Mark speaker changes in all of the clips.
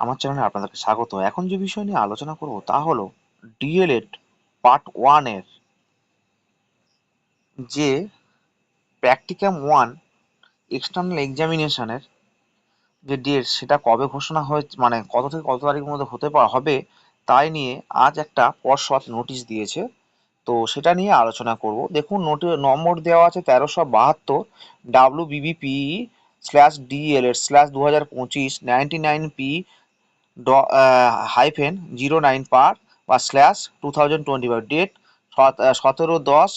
Speaker 1: আমার চ্যানেলে আপনাদেরকে স্বাগত। এখন যে বিষয় নিয়ে আলোচনা করব তা হলো ডিএলএড পার্ট ওয়ানের যে প্র্যাকটিকাম ওয়ান এক্সটার্নাল এক্সামিনেশনের যে ডেট সেটা কবে ঘোষণা হয়েছে মানে কত থেকে কত তারিখের মধ্যে হতে পা- হবে তাই নিয়ে আজ একটা পর্ষদ নোটিশ দিয়েছে। তো সেটা নিয়ে আলোচনা করব। দেখুন, নোটি, নম্বর দেওয়া আছে তেরোশো বাহাত্তর W BBP slash DElEd slash দু হাজার পঁচিশ ninety nine P hyphen zero nine per বা slash two thousand twenty five date সতেরো দশ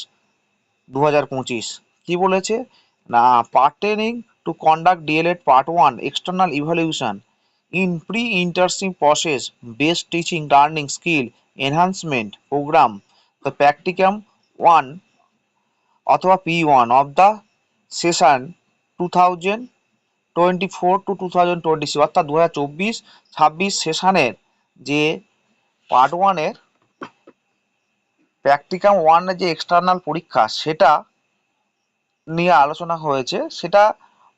Speaker 1: দু হাজার পঁচিশ। কী বলেছে? না pertaining to conduct DElEd part one external evaluation in pre intensive process best teaching learning skill enhancement programme the practicum one অথবা P one of the session two thousand twenty four to two thousand twenty six অর্থাৎ দু হাজার চব্বিশ, ছাব্বিশ সেশনের যে part ওয়ানের practicum ওয়ানের যে এক্সটার্নাল পরীক্ষা, সেটা নিয়ে আলোচনা হয়েছে। সেটা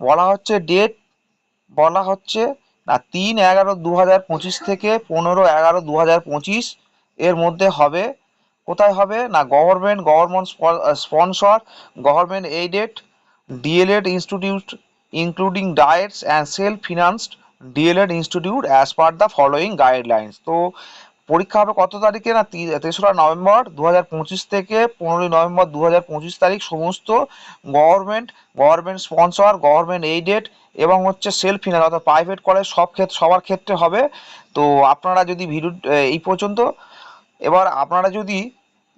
Speaker 1: বলা হচ্ছে ডেট বলা হচ্ছে না, তিন এগারো দু হাজার পঁচিশ থেকে পনেরো এগারো দু হাজার পঁচিশ এর মধ্যে হবে। কোথায় হবে? না government government sponsor government aided DElEd institute including DIETs and self financed DElEd institute as per the following guidelines তো, পরীক্ষা হবে কত তারিখে? না তেসরা নভেম্বর দু হাজার পঁচিশ থেকে পনেরোই নভেম্বর দু হাজার পঁচিশ তারিখ সমস্ত government government sponsor, government aided এবং হচ্ছে সেলফ ফিনান্স অর্থাৎ প্রাইভেট কলেজ সব ক্ষেত্রে সবার ক্ষেত্রে হবে। তো, আপনারা যদি ভিডিও এই পর্যন্ত, এবার আপনারা যদি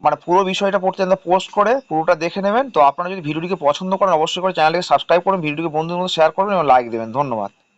Speaker 1: মানে পুরো বিষয়টা পড়তে পোস্ট করে, পুরোটা দেখে নেবেন। তো আপনারা যদি ভিডিওটিকে পছন্দ করেন, অবশ্যই করে চ্যানেলটিকে সাবস্ক্রাইব করুন, ভিডিওটিকে বন্ধুদের মধ্যে শেয়ার করবেন এবং লাইক দেবেন। ধন্যবাদ।